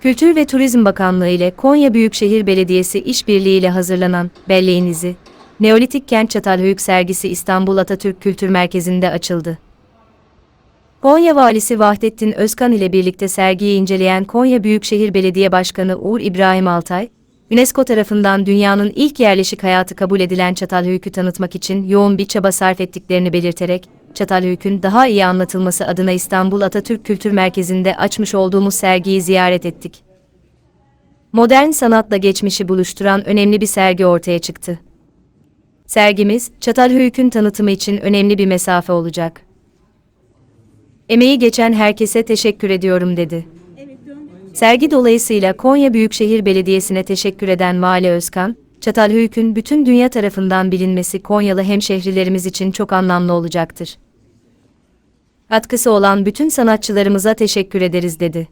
Kültür ve Turizm Bakanlığı ile Konya Büyükşehir Belediyesi işbirliğiyle hazırlanan Belleğin İzi, Neolitik Kent Çatalhöyük sergisi İstanbul Atatürk Kültür Merkezi'nde açıldı. Konya Valisi Vahdettin Özkan ile birlikte sergiyi inceleyen Konya Büyükşehir Belediye Başkanı Uğur İbrahim Altay, UNESCO tarafından dünyanın ilk yerleşik hayatı kabul edilen Çatalhöyük'ü tanıtmak için yoğun bir çaba sarf ettiklerini belirterek, Çatalhöyük'ün daha iyi anlatılması adına İstanbul Atatürk Kültür Merkezi'nde açmış olduğumuz sergiyi ziyaret ettik. Modern sanatla geçmişi buluşturan önemli bir sergi ortaya çıktı. Sergimiz, Çatalhöyük'ün tanıtımı için önemli bir mesafe olacak. Emeği geçen herkese teşekkür ediyorum dedi. Sergi dolayısıyla Konya Büyükşehir Belediyesi'ne teşekkür eden Vali Özkan, Çatalhöyük'ün bütün dünya tarafından bilinmesi Konyalı hemşehrilerimiz için çok anlamlı olacaktır. Katkısı olan bütün sanatçılarımıza teşekkür ederiz dedi.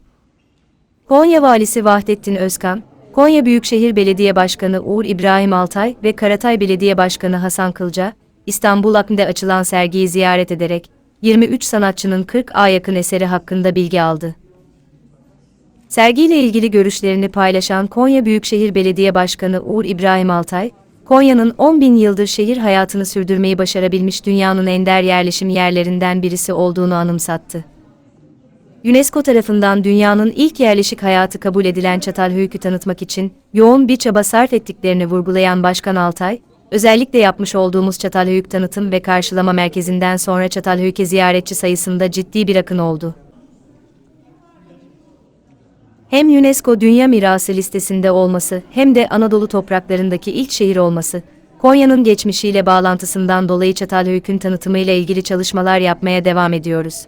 Konya Valisi Vahdettin Özkan, Konya Büyükşehir Belediye Başkanı Uğur İbrahim Altay ve Karatay Belediye Başkanı Hasan Kılca, İstanbul Akm'de açılan sergiyi ziyaret ederek, 23 sanatçının 40'a yakın eseri hakkında bilgi aldı. Sergiyle ilgili görüşlerini paylaşan Konya Büyükşehir Belediye Başkanı Uğur İbrahim Altay, Konya'nın 10 bin yıldır şehir hayatını sürdürmeyi başarabilmiş dünyanın ender yerleşim yerlerinden birisi olduğunu anımsattı. UNESCO tarafından dünyanın ilk yerleşik hayatı kabul edilen Çatalhöyük'ü tanıtmak için yoğun bir çaba sarf ettiklerini vurgulayan Başkan Altay, özellikle yapmış olduğumuz Çatalhöyük Tanıtım ve Karşılama Merkezi'nden sonra Çatalhöyük'e ziyaretçi sayısında ciddi bir akın oldu. Hem UNESCO Dünya Mirası listesinde olması hem de Anadolu topraklarındaki ilk şehir olması, Konya'nın geçmişiyle bağlantısından dolayı Çatalhöyük'ün tanıtımıyla ilgili çalışmalar yapmaya devam ediyoruz.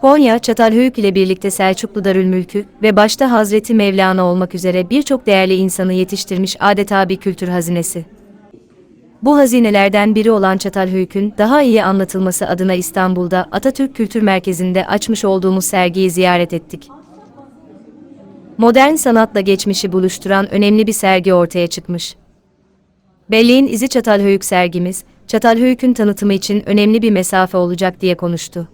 Konya, Çatalhöyük ile birlikte Selçuklu Darülmülkü ve başta Hazreti Mevlana olmak üzere birçok değerli insanı yetiştirmiş adeta bir kültür hazinesi. Bu hazinelerden biri olan Çatalhöyük'ün daha iyi anlatılması adına İstanbul'da Atatürk Kültür Merkezi'nde açmış olduğumuz sergiyi ziyaret ettik. Modern sanatla geçmişi buluşturan önemli bir sergi ortaya çıkmış. Belleğin İzi Çatalhöyük sergimiz, Çatalhöyük'ün tanıtımı için önemli bir mesafe olacak diye konuştu.